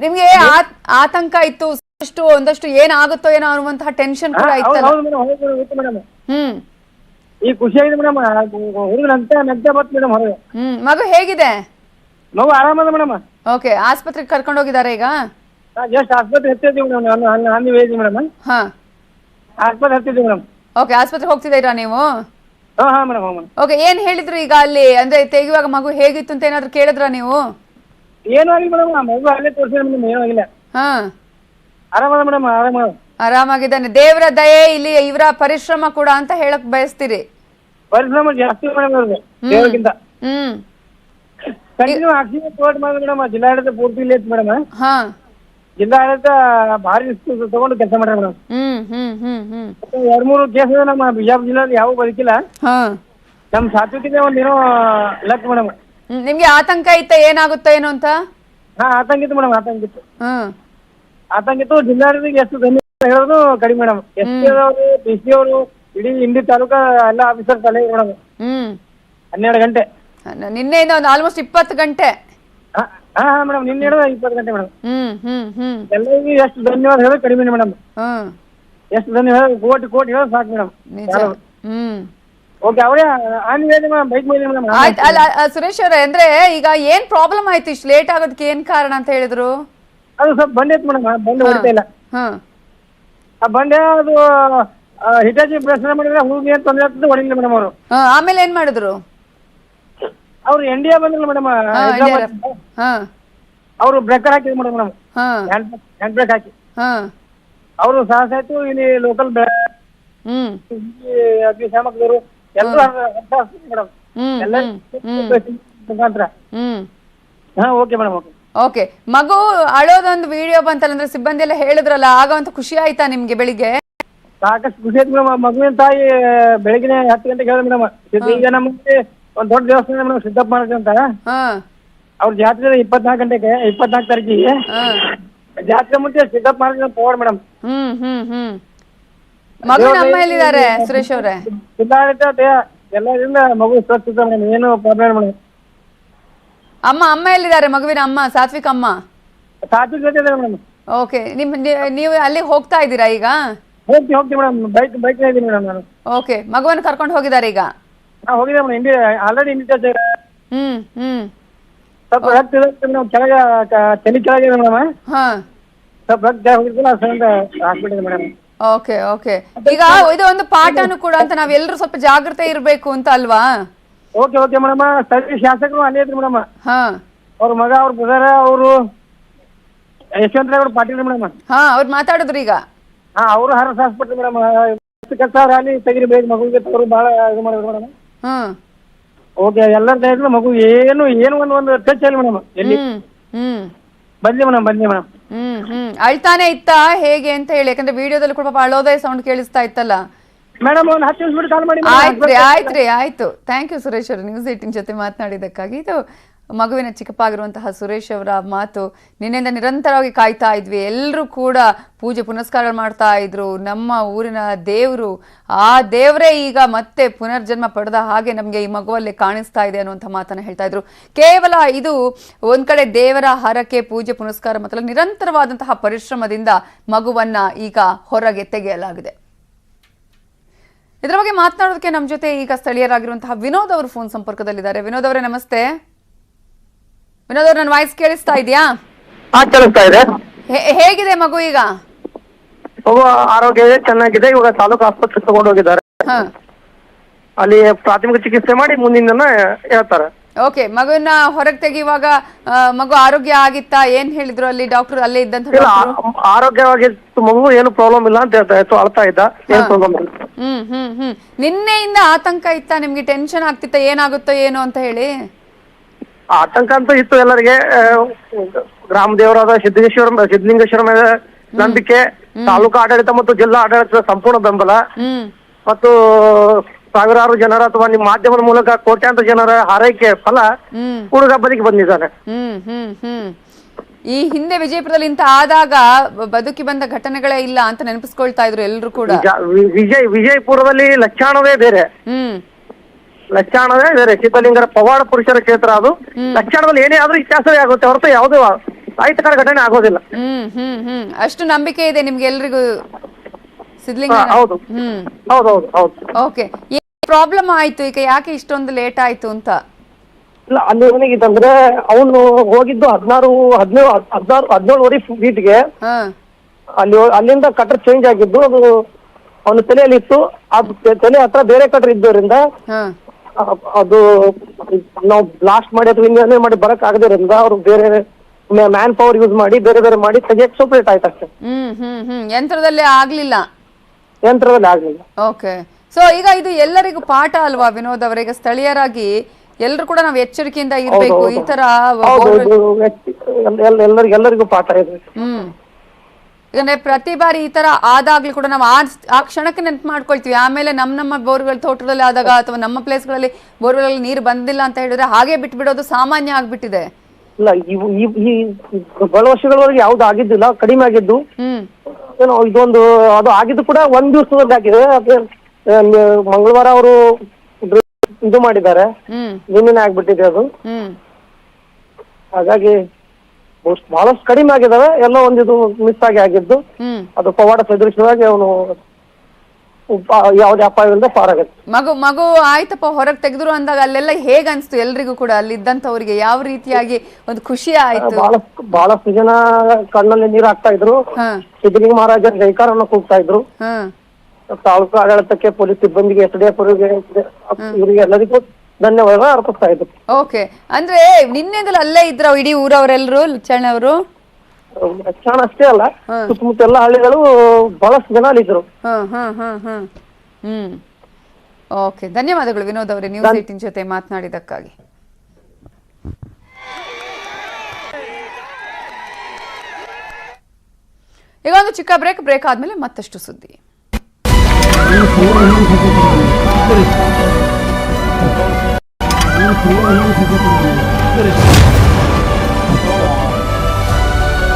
ನಿಮ್ಗೆ ಆತಂಕ ಇತ್ತು ಸಾಕಷ್ಟು ಒಂದಷ್ಟು ಏನಾಗುತ್ತೋ ಏನೋ ಅನ್ನುವಂತಹ ಟೆನ್ಷನ್ ಕೂಡ ಇತ್ತು ಇತ್ತಲ್ಲ ಹ್ಮ್. ಈ ಖುಷಿಯಾಗಿದೆ ಮೇಡಮ್ ಹುಡುಗ ನಂತೆ ನಂತೆ ಬತ್ ಮೇಡಮ್ ಹೊರಗೆ. ಹ್ಮ್ ಮಗು ಹೇಗಿದೆ? ಮಗು ಆರಾಮದ ಮೇಡಮ್ ಓಕೆ ಆಸ್ಪತ್ರೆಗೆ ಕರ್ಕೊಂಡು ಹೋಗಿದ್ದಾರೆ ಈಗ? ಜಸ್ಟ್ ಆಸ್ಪತ್ರೆ ಹತ್ತಿದ್ದೀವಿ ಮೇಡಮ್ ಹಂಗೆ ವೇದಿ ಮೇಡಮ್ ಹಾ. ಆಸ್ಪತ್ರೆ ಹತ್ತಿದ್ದೀವಿ ಮೇಡಮ್ ಓಕೆ ಆಸ್ಪತ್ರೆಗೆ ಹೋಗ್ತಿದ್ದೀರಾ ನೀವು? ಹಾ ಹಾ ಮೇಡಮ್ ಓಕೆ ಏನ್ ಹೇಳಿದ್ರು ಈಗ ಅಲ್ಲಿ? ಅಂದ್ರೆ ತೆಗೆಯುವಾಗ ಮಗು ಹೇಗಿತ್ತು ಅಂತ ಏನಾದ್ರು ಕೇಳಿದ್ರ ನೀವು? ಏನೂ ಆಗಿಲ್ಲ ಮೇಡಮ್ ನಮ್ಮ ಮಗು ಅಲ್ಲೇ ತೋರಿಸಿದ್ರೆ ಮೇಡಮ್ ಏನೂ ಆಗಿಲ್ಲ. ಹಾ. ಆರಾಮದ ಮೇಡಮ್ ಆರಾಮ. ಆರಾಮಾಗಿದ್ದಾನೆ. ದೇವರ ದಯೆ ಇಲ್ಲಿ ಇವರ ಪರಿಶ್ರಮ ಕೂಡ ಅಂತ ಹೇಳಕ್ ಬಯಸ್ತೀರಿ. ಪರಿಶ್ರಮ ಜಾಸ್ತಿ ಮೇಡಮ್ ಅವ್ರಿಗೆ ದೇವ್ರಿಗಿಂತ. ಹ್ಮ್. ಕಂಟಿನ್ಯೂ ಆಕ್ಸಿಜನ್ ತಗೊಂಡು ಮಾಡಿದ್ರೆ ಮೇಡಮ್ ಜಿಲ್ಲಾಡಳಿತ ಪೂರ್ತಿ ಇಲ್ಲ ಮೇಡಮ ಮೇಡಮ್. ಹಾ. ಜಿಲ್ಲಾಡಳಿತ ಭಾರಿ ರಿಸ್ಕ್ ತಗೊಂಡು ಕೆಲಸ ಮಾಡ್ಯಾರ ಮೇಡಮ್. ಹ್ಮ್ ಹ್ಮ್ ಹ್ಮ್ ಹ್ಮ್. ಎರಡ್ ಮೂರು ಕೇಸ್ ನಮ್ಮ ಬಿಜಾಪುರ ಜಿಲ್ಲೆ ಯಾವ ಬದುಕಿಲ್ಲ. ಹಾ. ನಮ್ಮ ಸಾತ್ವಿಕತೆ ಒಂದೇನೋ ಲಕ್ ಮೇಡಮ್. ನಿಮ್ಗೆ ಆತಂಕ ಇತ್ತ ಏನಾಗುತ್ತೋ ಏನೋ ಅಂತ? ಹಾ ಆತಂಕ ಇತ್ತು ಮೇಡಮ್ ಆತಂಕಿತ್ತು ಹ್ಮ್ ಆತಂಕಿತ್ತು ಜಿಲ್ಲಾಡಳಿತಕ್ಕೆ ಎಷ್ಟು ಧನ್ಯವಾದ ಹೇಳೋದು ಕಡಿಮೆ ಮೇಡಮ್ ಎಸ್ ಪಿ ಅವರು ಡಿ ಸಿ ಅವರು ಇಡೀ ಇಂಡಿ ತಾಲೂಕಾ ಎಲ್ಲ ಆಫೀಸರ್ ತಲೆ ಮೇಡಮ್ ಹ್ಮ್. ಹನ್ನೆರಡು ಗಂಟೆ. ನಿನ್ನೆ ನಿನ್ನೆಯಿಂದ ಒಂದು ಆಲ್ಮೋಸ್ಟ್ ಇಪ್ಪತ್ತು ಗಂಟೆ. ಹಾ ಹಾ ಮೇಡಮ್ ನಿನ್ನೆ ಹಿಡಿದ ಇಪ್ಪತ್ತು ಗಂಟೆ ಮೇಡಮ್ ಹ್ಮ್ ಹ್ಮ್ ಹ್ಮ್. ಎಲ್ಲರಿಗೂ ಎಷ್ಟು ಧನ್ಯವಾದ ಹೇಳೋದು ಕಡಿಮೆ ಮೇಡಮ್ ಹ್ಮ್ ಎಷ್ಟು ಧನ್ಯವಾದ ಕೋಟಿ ಕೋಟಿ ಹೇಳೋದು ಸಾಕು ಮೇಡಮ್ ನಿಜ. ಹ್ಮ್. ಓಕೆ ಅವರೇ ಆನ್ ವೇಳೆ ಮೇಡಮ್ ಬೈಕ್ ಮೇಲೆ ಮೇಡಮ್ ಆಯ್ತು ಅಲ್ಲ ಅ, ಸುರೇಶ್ ಅವರೇ ಅಂದ್ರೆ ಈಗ ಏನ್ ಪ್ರಾಬ್ಲಮ್ ಆಯ್ತು ಇಷ್ಟು ಲೇಟ್ ಆಗೋದಕ್ಕೆ ಏನ್ ಕಾರಣ ಅಂತ ಹೇಳಿದ್ರು? ಅದು ಸ್ವಲ್ಪ ಬಂಡೆ ಐತೆ ಮೇಡಮ್ ಬಂಡೆ ಹೊಡಿತಾ ಇಲ್ಲ. ಹ್ಮ್ ಆ ಬಂಡೆ ಅದು ಆ, ಹಿಟಾಚಿ ಪ್ರಶ್ನೆ ಮಾಡಿದ್ರೆ ಹೂವಿಗೆ ಏನ್ ತೊಂದರೆ ಆಗ್ತದೆ ಹೊಡಿಲ್ಲ ಮೇಡಮ್ ಅವರು. ಹಾ, ಆಮೇಲೆ ಏನ್ ಮಾಡಿದ್ರು? ಅವ್ರು ಇಂಡಿಯಾ ಬಂದಿಲ್ಲ ಮೇಡಮ್ ಹಾ, ಹೈದ್ರಾಬಾದ್ ಹಾ. ಅವರು ಬ್ರೇಕರ್ ಹಾಕಿದ್ರು ಮೇಡಮ್ ಮೇಡಮ್ ಹಾ. ಹ್ಯಾಂಡ್ ಹ್ಯಾಂಡ್ ಬ್ರೇಕ್ ಹಾಕಿ. ಹಾ. ಅವರು ಸಾಹಸ ಆಯ್ತು ಇಲ್ಲಿ ಲೋಕಲ್ ಹ್ಮ್. ಅಗ್ನಿಶಾಮಕದವರು ಎಲ್ಲರೂ ಮೇಡಮ್. ಹ್ಮ್ ಎಲ್ಲ ಮುಖಾಂತರ ಹ್ಮ್. ಹಾ ಓಕೆ ಮೇಡಮ್ ಓಕೆ ಓಕೆ ಮಗು ಅಳೋದೊಂದು ವಿಡಿಯೋ ಬಂತಲ್ಲ ಅಂದ್ರೆ ಸಿಬ್ಬಂದಿ ಎಲ್ಲ ಹೇಳಿದ್ರಲ್ಲ ಆಗ ಒಂದು ಖುಷಿ ಆಯ್ತಾ ನಿಮ್ಗೆ ಬೆಳಿಗ್ಗೆ? ಸಾಕಷ್ಟು ಖುಷಿ ಆಯ್ತು ಮೇಡಮ್. ಮಗುವಿನ ತಾಯಿ ಬೆಳಗಿನ ಹತ್ತು ಗಂಟೆಗೆ ಹೇಳಿ ಮೇಡಮ್. ಈಗ ನಮ್ಗೆ ಒಂದ್ ದೊಡ್ಡ ದೇವಸ್ಥಾನ ಮೇಡಮ್ ಸಿದ್ದಪ್ಪ ಮಹಾರಾಜ್ ಅಂತ. ಅವ್ರ ಜಾತ್ರೆ ಇಪ್ಪತ್ನಾಲ್ಕು ಗಂಟೆಗೆ ಇಪ್ಪತ್ನಾಲ್ಕು ತಾರೀಕಿಗೆ ಜಾತ್ರೆ ಮುಂಚೆ ಸಿದ್ದಪ್ಪ ಮಹಾರಾಜ್ ಪವಾಡ್ ಮೇಡಮ್. ಮಗುವಿನ ಅಮ್ಮ ಎಲ್ಲಿದ್ದಾರೆ ಸುರೇಶ್ ಅವ್ರೆ. ಜಿಲ್ಲಾಡಳಿತ ಎಲ್ಲರಿಂದ ಮಗು ಸುರಕ್ಷಿತ ಮೇಡಮ್ ಏನು ಪ್ರಾಬ್ಲಮ್ ಮೇಡಮ್ ಅಮ್ಮ ಅಮ್ಮ ಎಲ್ಲಿದ್ದಾರೆ? ಮಗುವಿನ ಅಮ್ಮ ಸಾತ್ವಿಕ್ ಅಮ್ಮ? ಸಾತ್ವಿಕ್ ಜೊತೆ ಇದ್ದಾರೆ ಮೇಡಮ್. ಓಕೆ ನಿಮ್ ನೀ- ನೀವು ಅಲ್ಲಿ ಹೋಗ್ತಾ ಇದ್ದೀರಾ ಈಗ? ಹೋಗ್ತೀವಿ ಹೋಗ್ತೀವಿ ಮೇಡಮ್. ಬೈಕ್ ಬೈಕ್ ಇದ್ದೀನಿ ಮೇಡಮ್ ನಾನು. ಓಕೆ ಮಗುವನ್ನು ಕರ್ಕೊಂಡು ಹೋಗಿದ್ದಾರೆ ಈಗ? ನಾ ಹೋಗಿದ್ದೆ madam. Indi already Indi touch ಆಗಿದೆ. ಹ್ಮ್ ಹ್ಮ್. ಸ್ವಲ್ಪ ರಕ್ತ ಇದೆ ಮೇಡಮ್. ಕೆಳಗೆ ಕ- ತಲೆ ಮೇಡಮ್. ಹಾ. ಸ್ವಲ್ಪ ರಕ್ತ ಅದರಿಂದ ಹಾಸ್ಪಿಟಲ್ ಮೇಡಮ್. Okay okay. ಈಗ ಇದು ಒಂದು ಪಾಠನು ಕೂಡ ಅಂತ ನಾವೆಲ್ಲರೂ ಸ್ವಲ್ಪ ಜಾಗ್ರತೆ ಇರಬೇಕು ಅಂತ ಅಲ್ವಾ? Okay okay madam. ಸ್ಥಳೀಯ ಶಾಸಕರು ಅಲ್ಲೇ ಇದ್ರು ಮೇಡಮ್. ಹಾ. ಅವ್ರ ಮಗ ಅವ್ರ ಬ್ರದರ್ ಅವರು ಯಶವಂತರಾವ್ ಪಾಟೀಲ್ ಮೇಡಮ್. ಹಾ ಅವ್ರು ಮಾತಾಡಿದ್ರು ಈಗ. ಹಾ ಅವರು ಹರಸ್ ಹಾಸ್ಪಿಟಲ್ ಮೇಡಮ್. ಸಾವಿರ ಅಲ್ಲಿ ತೆಗಿರಿ ಬೇಗ ಮಗುವಿಗೆ ತವರು ಬಹಳ ಇದು ಮಾಡಿದ್ರು ಮೇಡಮ್. ಹ್ಮ್ ಓಕೆ ಎಲ್ಲರ ದಯವಿಟ್ಟು ಮಗು ಏನು ಏನು ಒಂದು ಒಂದು ಟಚ್ ಅಲ್ಲಿ ಮೇಡಮ್ ಎಲ್ಲಿ? ಹ್ಮ್ ಹ್ಮ್. ಬಂದಿ ಮೇಡಮ್ ಬನ್ನಿ ಮೇಡಮ್. ಹ್ಮ್ ಹ್ಮ್. ಅಳ್ತಾನೆ ಇತ್ತ? ಹೇಗೆ ಅಂತ ಹೇಳಿ. ಯಾಕಂದ್ರೆ ವಿಡಿಯೋದಲ್ಲಿ ಕೂಡ ಪಾಪ ಅಳೋದೇ ಸೌಂಡ್ ಕೇಳಿಸ್ತಾ ಇತ್ತಲ್ಲ. ಮೇಡಮ್ ಒಂದು ಹತ್ತು ನಿಮಿಷ ಕಾಲ್ ಮಾಡಿ ಆಯ್ತ್ರಿ ಆಯ್ತ್ರಿ ಆಯ್ತು ಥ್ಯಾಂಕ್ ಯು ಸುರೇಶ್ ಅವರು ನ್ಯೂಸ್ ಏಟಿನ್ ಜೊತೆ ಮಾತನಾಡಿದ್ದಕ್ಕಾಗಿ. ಇದು ಮಗುವಿನ ಚಿಕ್ಕಪ್ಪ ಆಗಿರುವಂತಹ ಸುರೇಶ್ ಅವರ ಮಾತು ನಿನ್ನೆಯಿಂದ ನಿರಂತರವಾಗಿ ಕಾಯ್ತಾ ಇದ್ವಿ. ಎಲ್ಲರೂ ಕೂಡ ಪೂಜೆ ಪುನಸ್ಕಾರ ಮಾಡ್ತಾ ಇದ್ರು. ನಮ್ಮ ಊರಿನ ದೇವರು, ಆ ದೇವರೇ ಈಗ ಮತ್ತೆ ಪುನರ್ಜನ್ಮ ಪಡೆದ ಹಾಗೆ ನಮಗೆ ಈ ಮಗುವಲ್ಲಿ ಕಾಣಿಸ್ತಾ ಇದೆ ಅನ್ನುವಂಥ ಮಾತನ್ನು ಹೇಳ್ತಾ ಇದ್ರು. ಕೇವಲ ಇದು ಒಂದ್ ಕಡೆ ದೇವರ ಹರಕೆ, ಪೂಜೆ ಪುನಸ್ಕಾರ ಮತ್ತು ನಿರಂತರವಾದಂತಹ ಪರಿಶ್ರಮದಿಂದ ಮಗುವನ್ನ ಈಗ ಹೊರಗೆ ತೆಗೆಯಲಾಗಿದೆ. ಇದರ ಬಗ್ಗೆ ಮಾತನಾಡೋದಕ್ಕೆ ನಮ್ಮ ಜೊತೆ ಈಗ ಸ್ಥಳೀಯರಾಗಿರುವಂತಹ ವಿನೋದ್ ಅವರು ಫೋನ್ ಸಂಪರ್ಕದಲ್ಲಿದ್ದಾರೆ. ವಿನೋದ್ ಅವರೇ, ನಮಸ್ತೆ. ವಿನೋದ್ ನನ್ ನನ್ನ ವಾಯ್ಸ್ ಕೇಳಿಸ್ತಾ ಇದೆಯಾ? ಹಾ ಕೇಳಿಸ್ತಾ ಇದೆ. ಹೇಗಿದೆ ಮಗು ಈಗ? ಮಗು ಆರೋಗ್ಯ ಚೆನ್ನಾಗಿದೆ. ಇವಾಗ ತಾಲೂಕು ಆಸ್ಪತ್ರೆಗೆ ತಗೊಂಡು ಹೋಗಿದ್ದಾರೆ. ಹ. ಅಲ್ಲಿ ಪ್ರಾಥಮಿಕ ಚಿಕಿತ್ಸೆ ಮಾಡಿ ಮುಂದಿನ ದಿನ ಹೇಳ್ತಾರೆ. ಓಕೆ ಮಗುವಿನ ಹೊರಗೆ ತೆಗೆಯುವಾಗ ಮಗು ಆರೋಗ್ಯ ಆಗಿತ್ತಾ? ಏನ್ ಹೇಳಿದ್ರು ಅಲ್ಲಿ ಡಾಕ್ಟರ್ ಅಲ್ಲೇ ಇದ್ದಂತ ಆರೋಗ್ಯವಾಗಿ ಆರೋಗ್ಯವಾಗಿತ್ತು ಮಗು ಏನು ಪ್ರಾಬ್ಲಮ್ ಇಲ್ಲ ಅಂತ ಹೇಳ್ತಾ ಇತ್ತು ಅಳ್ತಾ ಇದ್ದ. ಏನು ಪ್ರಾಬ್ಲಮ್ ಇಲ್ಲ. ಹ್ಮ್ ಹ್ಮ್ ಹ್ಮ್. ನಿನ್ನೆಯಿಂದ ಆತಂಕ ಇತ್ತಾ? ನಿಮ್ಗೆ ಟೆನ್ಷನ್ ಆಗ್ತಿತ್ತ? ಏನಾಗುತ್ತೋ ಏನು ಅಂತ ಹೇಳಿ? ಆತಂಕ ಅಂತ ಇತ್ತು ಎಲ್ಲರಿಗೆ. ಗ್ರಾಮದೇವರಾದ ಗ್ರಾಮ ದೇವರಾದ ಸಿದ್ದೇಶ್ವರ ಸಿದ್ಧಲಿಂಗೇಶ್ವರ ಮೇಲೆ ನಂಬಿಕೆ ತಾಲೂಕಾ ಆಡಳಿತ ಮತ್ತು ಜಿಲ್ಲಾ ಆಡಳಿತದ ಸಂಪೂರ್ಣ ಬೆಂಬಲ. ಮತ್ತು ಸಾವಿರಾರು ಜನರ ಅಥವಾ ನಿಮ್ಮ ಮಾಧ್ಯಮದ ಮೂಲಕ ಕೋಟ್ಯಾಂತರ ಜನರ ಹಾರೈಕೆ ಫಲ ಹುಡುಗ ಬದುಕಿ ಬಂದಿದ್ದಾನೆ. ಈ ಹಿಂದೆ ವಿಜಯಪುರದಲ್ಲಿ ಇಂತ ಆದಾಗ ಬದುಕಿ ಬಂದ ಘಟನೆಗಳೇ ಇಲ್ಲ ಅಂತ ನೆನಪಿಸ್ಕೊಳ್ತಾ ಇದ್ರು ಎಲ್ರು ಕೂಡ. ವಿಜಯ್ ವಿಜಯಪುರದಲ್ಲಿ ಲಕ್ಷಾಣವೇ ಬೇರೆ. ಹ್ಮ್. ಲಕ್ಷಾಣವೇ ಬೇರೆ ಸಿದ್ಧಲಿಂಗರ ಪವಾಡ ಪುರುಷರ ಕ್ಷೇತ್ರ ಅದು. ಲಕ್ಷಣದಲ್ಲಿ ಏನೇ ಆದ್ರೂ ಇತಿಹಾಸವೇ ಆಗುತ್ತೆ. ಹೊರತು ಯಾವುದೇ ಸಾಹಿತ್ಯಕರ ಘಟನೆ ಆಗೋದಿಲ್ಲ. ಹ್ಮ್ ಹ್ಮ್ ಹ್ಮ್. ಅಷ್ಟು ನಂಬಿಕೆ ಇದೆ ನಿಮ್ಗೆ ಎಲ್ರಿಗೂ? ಸಿದ್ಧಲಿಂಗ ಹೌದು. ಹ್ಮ್. ಹೌದೌದು ಹೌದು ಓಕೆ. ಪ್ರಾಬ್ಲಮ್ ಆಯ್ತು? ಈಗ ಯಾಕೆ ಇಷ್ಟೊಂದು ಲೇಟ್ ಆಯ್ತು ಅಂತ? ಇಲ್ಲ ಅಲ್ಲಿ ಏನಾಗಿತ್ತಂದ್ರೆ ಅವನು ಹೋಗಿದ್ದು ಹದಿನಾರು ಹದಿನೇಳು ಹದಿನಾರು ಹದಿನೇಳುವರೆ ಫೀಟ್ಗೆ ಹಾ. ಅಲ್ಲಿ ಹೋ- ಅಲ್ಲಿಂದ ಕಟ್ರ ಚೇಂಜ್ ಆಗಿದ್ದು ಅದು ಅವನ ತಲೆಯಲ್ಲಿ ಇತ್ತು ಆ ತಲೆ ಹತ್ರ ಬೇರೆ ಕಟ್ರ ಇದ್ದರಿಂದ ಹಾ. ಅದು ನಾವು ಬ್ಲಾಸ್ಟ್ ಮಾಡಿ ಅಥವಾ ಇನ್ನೇನೇ ಮಾಡಿ ಬರಕ್ ಆಗದಿರಿಂದ ಅವ್ರು ಬೇರೆ ಮ್ಯಾನ್ ಪವರ್ ಯೂಸ್ ಮಾಡಿ ಬೇರೆ ಬೇರೆ ಮಾಡಿ ತೆಗಿಯಕ್ ಸ್ವಲ್ಪ ಲೇಟ್ ಆಯ್ತು ಅಷ್ಟೇ. ಹ್ಮ್ ಹ್ಮ್ ಹ್ಮ್. ಯಂತ್ರದಲ್ಲೇ ಆಗ್ಲಿಲ್ಲ. ಯಂತ್ರದಲ್ಲಿ ಆಗ್ಲಿಲ್ಲ. ಓಕೆ ಸೊ ಈಗ ಇದು ಎಲ್ಲರಿಗೂ ಪಾಠ ಅಲ್ವಾ ವಿನೋದ್ ಅವರಿಗೆ? ಸ್ಥಳೀಯರಾಗಿ ಎಲ್ಲರೂ ಕೂಡ ನಾವು ಎಚ್ಚರಿಕೆಯಿಂದ ಇರ್ಬೇಕು. ಈ ತರ ಎಲ್ಲರಿಗೂ ಪಾಠ ಇದೆ. ಹ್ಮ್. ಯಾಕಂದ್ರೆ ಪ್ರತಿ ಬಾರಿ ಈ ತರ ಆದಾಗ್ಲೂ ಕೂಡ ನಾವು ಆ ಕ್ಷಣಕ್ಕೆ ನೆನ್ಪು ಮಾಡ್ಕೊಳ್ತೀವಿ. ಆಮೇಲೆ ನಮ್ಮ ನಮ್ಮ ಬೋರ್ಗಳ ತೋಟದಲ್ಲಿ ಆದಾಗ ಅಥವಾ ನಮ್ಮ ಪ್ಲೇಸ್ಗಳಲ್ಲಿ ಬೋರ್ಗಳಲ್ಲಿ ನೀರು ಬಂದಿಲ್ಲ ಅಂತ ಹೇಳಿದ್ರೆ ಹಾಗೆ ಬಿಟ್ಬಿಡೋದು ಸಾಮಾನ್ಯ ಆಗ್ಬಿಟ್ಟಿದೆ. ಇಲ್ಲ ಈ ಬಹಳ ವರ್ಷಗಳವರೆಗೆ ಯಾವ್ದು ಆಗಿದ್ದಿಲ್ಲ ಕಡಿಮೆ ಆಗಿದ್ದು. ಏನೋ ಇದೊಂದು ಅದು ಆಗಿದ್ದು ಕೂಡ ಒಂದ್ ದಿವಸದಲ್ಲಿ ಆಗಿದೆ. ಮಂಗಳವಾರ ಅವರು ಇದು ಮಾಡಿದ್ದಾರೆ. ಹ್ಮ್. ನಿನ್ನೆ ಆಗ್ಬಿಟ್ಟಿದೆ ಅದು. ಹ್ಮ್. ಹಾಗಾಗಿ ಬಹಳಷ್ಟು ಕಡಿಮೆ ಆಗಿದಾವೆ ಎಲ್ಲ ಒಂದಿದು ಮಿಸ್ ಆಗಿ ಆಗಿದ್ದು. ಹ್ಮ್. ಅದು ಪವಾಡ ಸದೃಶವಾಗಿ ಅವನು ಯಾವುದೇ ಅಪಾಯವಿಲ್ಲದೆ ಪಾರಾಗತ್ತೆ ಮಗು ಮಗು ಆಯ್ತಪ್ಪ ಹೊರಗೆ ತೆಗೆದ್ರು ಅಂದಾಗ ಅಲ್ಲೆಲ್ಲ ಹೇಗ್ ಅನ್ಸ್ತು ಎಲ್ರಿಗೂ ಕೂಡ ಅಲ್ಲಿ ಇದ್ದಂತವ್ರಿಗೆ ಯಾವ ರೀತಿಯಾಗಿ ಒಂದು ಖುಷಿ ಆಯ್ತು? ಬಹಳಷ್ಟು ಬಹಳಷ್ಟು ಜನ ಕಣ್ಣಲ್ಲಿ ನೀರು ಹಾಕ್ತಾ ಇದ್ರು. ಹಾ. ಮಹಾರಾಜ ಮಹಾರಾಜರ ಜೈಕಾರನ್ನ ಕೂಗ್ತಾ ಇದ್ರು. ಹಾ. ತಾಲೂಕು ಆಡಳಿತಕ್ಕೆ ಪೊಲೀಸ್ ಸಿಬ್ಬಂದಿಗೆ ಎಸ್ ಡಿ ಎಫ್ ಇವರಿಗೆ ಎಲ್ಲರಿಗೂ ಧನ್ಯವಾದ ಅರ್ಪಿಸ್ತಾ ಇದ್ದೀನಿ ಓಕೆ. ಅಂದ್ರೆ ನಿನ್ನೆದಲ್ಲ ಅಲ್ಲೇ ಇದ್ರ ಇಡೀ ಊರವರೆಲ್ಲರೂ ಲುಚ್ಚಣ್ಣ ಅವರು ಚಾಣ ಅಷ್ಟೇ ಅಲ್ಲ ಸುತ್ತಮುತ್ತ ಎಲ್ಲ ಹಳ್ಳಿಗಳು ಬಹಳಷ್ಟು ಜನ ಅಲ್ಲಿದ್ರು ಹಾ ಹಾ ಹಾ ಹಾ. ಹ್ಮ್. ಓಕೆ. ಧನ್ಯವಾದಗಳು ವಿನೋದ್ ಅವರೇ ನ್ಯೂಸ್ ಏಟಿನ್ ಜೊತೆ ಮಾತನಾಡಿದಕ್ಕಾಗಿ. ಈಗ ಒಂದು ಚಿಕ್ಕ ಬ್ರೇಕ್ ಬ್ರೇಕ್ ಆದ್ಮೇಲೆ ಮತ್ತಷ್ಟು ಸುದ್ದಿ. 이 고양이를 죽였던 거야. 그래.